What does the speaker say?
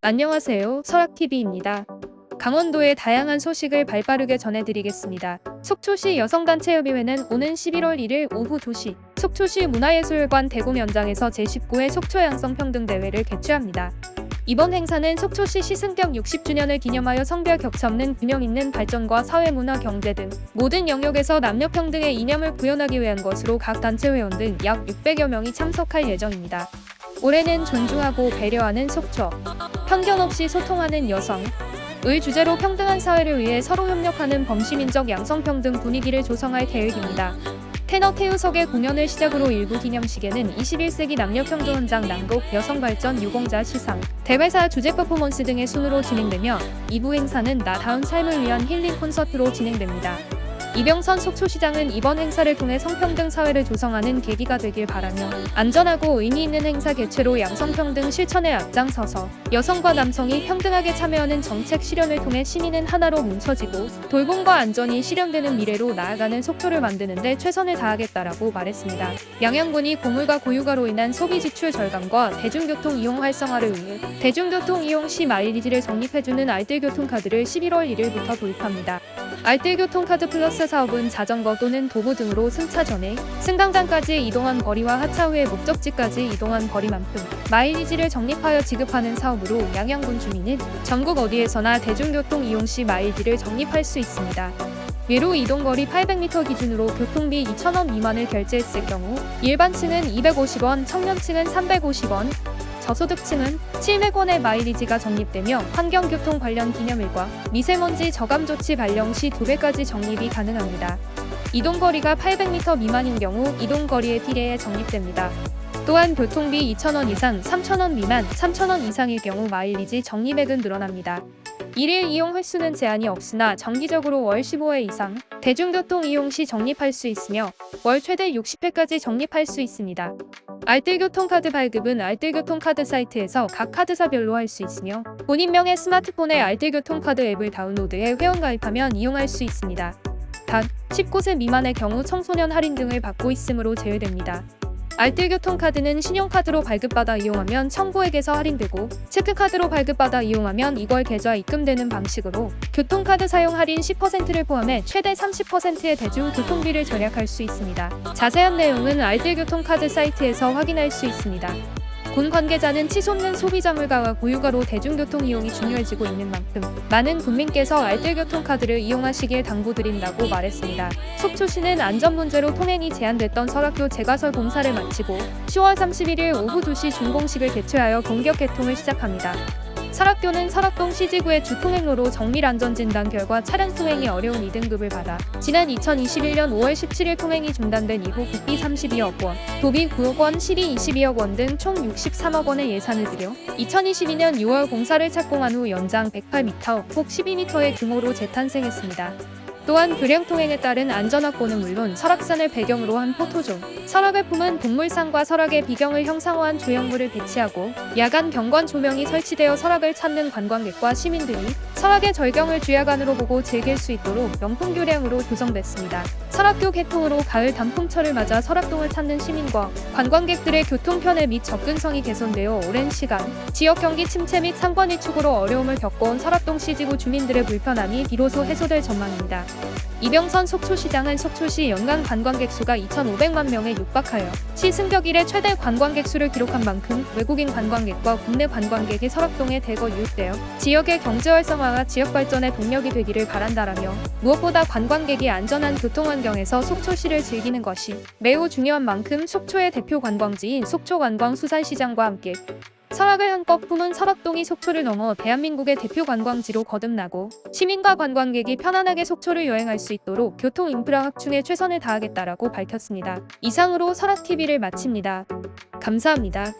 안녕하세요. 설악TV입니다. 강원도의 다양한 소식을 발빠르게 전해드리겠습니다. 속초시 여성단체협의회는 오는 11월 1일 오후 2시 속초시 문화예술관 대공 연장에서 제19회 속초 양성평등대회를 개최합니다. 이번 행사는 속초시 시승격 60주년을 기념하여 성별 격차 없는 균형 있는 발전과 사회 문화 경제 등 모든 영역에서 남녀 평등의 이념을 구현하기 위한 것으로 각 단체 회원 등 약 600여 명이 참석할 예정입니다. 올해는 존중하고 배려하는 속초, 편견 없이 소통하는 여성, 을 주제로 평등한 사회를 위해 서로 협력하는 범시민적 양성평등 분위기를 조성할 계획입니다. 테너 태우석의 공연을 시작으로 일부 기념식에는 21세기 남녀평등 헌장 낭독 여성발전 유공자 시상, 대회사 주제 퍼포먼스 등의 순으로 진행되며 2부 행사는 나다운 삶을 위한 힐링 콘서트로 진행됩니다. 이병선 속초시장은 이번 행사를 통해 성평등 사회를 조성하는 계기가 되길 바라며 안전하고 의미 있는 행사 개최로 양성평등 실천에 앞장서서 여성과 남성이 평등하게 참여하는 정책 실현을 통해 시민은 하나로 뭉쳐지고 돌봄과 안전이 실현되는 미래로 나아가는 속초를 만드는데 최선을 다하겠다라고 말했습니다. 양양군이 고물가 고유가로 인한 소비 지출 절감과 대중교통 이용 활성화를 위해 대중교통 이용 시 마일리지를 적립해주는 알뜰교통카드를 11월 1일부터 도입합니다. 알뜰교통카드 플러스 사업은 자전거 또는 도보 등으로 승차 전에 승강장까지 이동한 거리와 하차 후에 목적지까지 이동한 거리만큼 마일리지를 적립하여 지급하는 사업으로 양양군 주민은 전국 어디에서나 대중교통 이용 시 마일리지를 적립할 수 있습니다. 외로 이동거리 800m 기준으로 교통비 2,000원 미만을 결제했을 경우 일반층은 250원, 청년층은 350원, 저소득층은 700원의 마일리지가 적립되며 환경교통 관련 기념일과 미세먼지 저감 조치 발령 시 2배까지 적립이 가능합니다. 이동거리가 800m 미만인 경우 이동거리에 비례해 적립됩니다. 또한 교통비 2,000원 이상, 3,000원 미만, 3,000원 이상일 경우 마일리지 적립액은 늘어납니다. 일일 이용 횟수는 제한이 없으나 정기적으로 월 15회 이상 대중교통 이용 시 적립할 수 있으며 월 최대 60회까지 적립할 수 있습니다. 알뜰교통카드 발급은 알뜰교통카드 사이트에서 각 카드사별로 할 수 있으며 본인명의 스마트폰에 알뜰교통카드 앱을 다운로드해 회원 가입하면 이용할 수 있습니다. 단 19세 미만의 경우 청소년 할인 등을 받고 있으므로 제외됩니다. 알뜰교통카드는 신용카드로 발급받아 이용하면 청구액에서 할인되고 체크카드로 발급받아 이용하면 이걸 계좌 입금되는 방식으로 교통카드 사용 할인 10%를 포함해 최대 30%의 대중 교통비를 절약할 수 있습니다. 자세한 내용은 알뜰교통카드 사이트에서 확인할 수 있습니다. 군 관계자는 치솟는 소비자 물가와 고유가로 대중교통 이용이 중요해지고 있는 만큼 많은 국민께서 알뜰교통카드를 이용하시길 당부드린다고 말했습니다. 속초시는 안전 문제로 통행이 제한됐던 설악교 재가설 공사를 마치고 10월 31일 오후 2시 준공식을 개최하여 본격 개통을 시작합니다. 설악교는 설악동 시지구의 주통행로로 정밀 안전진단 결과 차량 통행이 어려운 2등급을 받아 지난 2021년 5월 17일 통행이 중단된 이후 국비 32억 원, 도비 9억 원, 실이 22억 원 등 총 63억 원의 예산을 들여 2022년 6월 공사를 착공한 후 연장 108m, 폭 12m의 규모로 재탄생했습니다. 또한 교량 통행에 따른 안전 확보는 물론 설악산을 배경으로 한 포토존, 설악을 품은 동물상과 설악의 비경을 형상화한 조형물을 배치하고 야간 경관 조명이 설치되어 설악을 찾는 관광객과 시민들이 설악의 절경을 주야간으로 보고 즐길 수 있도록 명품 교량으로 조성됐습니다. 설악교 개통으로 가을 단풍철을 맞아 설악동을 찾는 시민과 관광객들의 교통 편의 및 접근성이 개선되어 오랜 시간 지역 경기 침체 및 상권 위 축으로 어려움을 겪어온 설악동 시지구 주민들의 불편함이 비로소 해소될 전망입니다. 이병선 속초시장은 속초시 연간 관광객 수가 2,500만 명에 육박하여 시 승격 이래 최대 관광객 수를 기록한 만큼 외국인 관광객과 국내 관광객이 설악동에 대거 유입되어 지역의 경제 활성화와 지역 발전의 동력이 되기를 바란다라며 무엇보다 관광객이 안전한 교통 환경에서 속초시를 즐기는 것이 매우 중요한 만큼 속초의 대표 관광지인 속초관광수산시장과 함께 설악을 한껏 품은 설악동이 속초를 넘어 대한민국의 대표 관광지로 거듭나고 시민과 관광객이 편안하게 속초를 여행할 수 있도록 교통 인프라 확충에 최선을 다하겠다라고 밝혔습니다. 이상으로 설악TV를 마칩니다. 감사합니다.